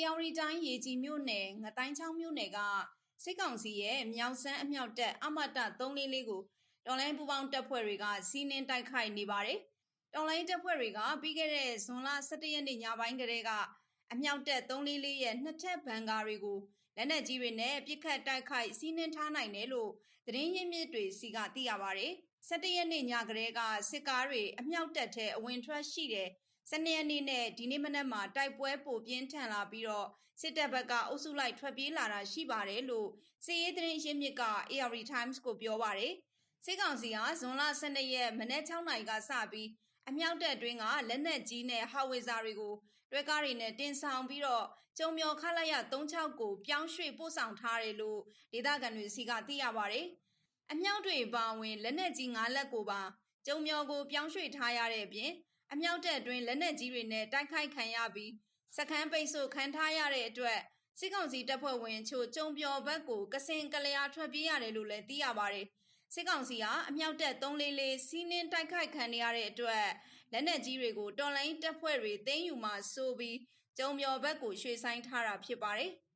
အေရဝတီတိုင်းရေကြီးမြို့နယ်ငတိုင်းချောင်းမြို့နယ်ကစစ်ကောင်စီရဲ့မြောက်စမ်းအမြောက်တပ်အမတ344ကိုတော်လိုင်းပူပေါင်းတပ်ဖွဲ့တွေကစီးနင်းတိုက်ခိုက်နေပါတယ်။တော်လိုင်းတပ်ဖွဲ့တွေကပြီးခဲ့တဲ့ဇွန်လ17ရက်နေ့ညပိုင်းကလေးကအမြောက်တပ်344ရဲ့နှစ်ထပ်ဘန်ကာတွေကိုလက်နက်ကြီးတွေနဲ့ပစ်ခတ်တိုက်ခိုက်စီးနင်းထားနိုင်တယ်လို့သတင်းရင်းမြစ်တွေစီကသိရပါတယ်။17ရက်နေ့ညကလေးကစစ်ကားတွေအမြောက်တပ်ထဲအဝင်ထွက်ရှိတယ်။ စနေနေ့နဲ့ဒီနေ့မနက်မှာတိုက်ပွဲပိုပြင်းထန်လာပြီးတော့စစ်တပ်ဘက်ကအုပ်စုလိုက်ထွက်ပြေးလာတာရှိပါတယ်လို့စစ်ရေးသတင်းရင်းမြစ်က AR Times ကိုပြောပါတယ်စစ်ကောင်စီဟာဇွန်လ12ရက်မနေ့6နိုင်ကစပြီးအမြောက်တပ်တွင်းကလက်နက်ကြီးနဲ့ဟာဝေဇာတွေကိုတွဲကားတွေနဲ့တင်ဆောင်ပြီးတော့ကျုံမျောခလိုက်ရ36ကိုပြောင်းရွှေ့ပို့ဆောင်ထားတယ်လို့ဒေသခံတွေစီကသိရပါတယ်။အမြောက်တွေပါဝင်လက်နက်ကြီး၅လက်ကိုပါကျုံမျောကိုပြောင်းရွှေ့ထားရတဲ့အပြင် အမြောက်တပ်အတွင်းလက်နက်ကြီးတွေနဲ့တိုက်ခိုက်ခံရပြီးစခန်းပိတ်ဆို့ခံထားရတဲ့အတွက်စစ်ကောင်စီတပ်ဖွဲ့ဝင်ချို့ကြုံပျော်ဘက်ကိုကစင်ကလျာထွက်ပြေးရတယ်လို့လည်းသိရပါတယ်။စစ်ကောင်စီဟာအမြောက်တပ်344စီးနင်းတိုက်ခိုက်ခံရတဲ့အတွက်လက်နက်ကြီးတွေကိုတော်လိုင်းတပ်ဖွဲ့တွေသိမ်းယူမှဆိုပြီးကြုံပျော်ဘက်ကိုရွှေ့ဆိုင်းထားတာဖြစ်ပါတယ်။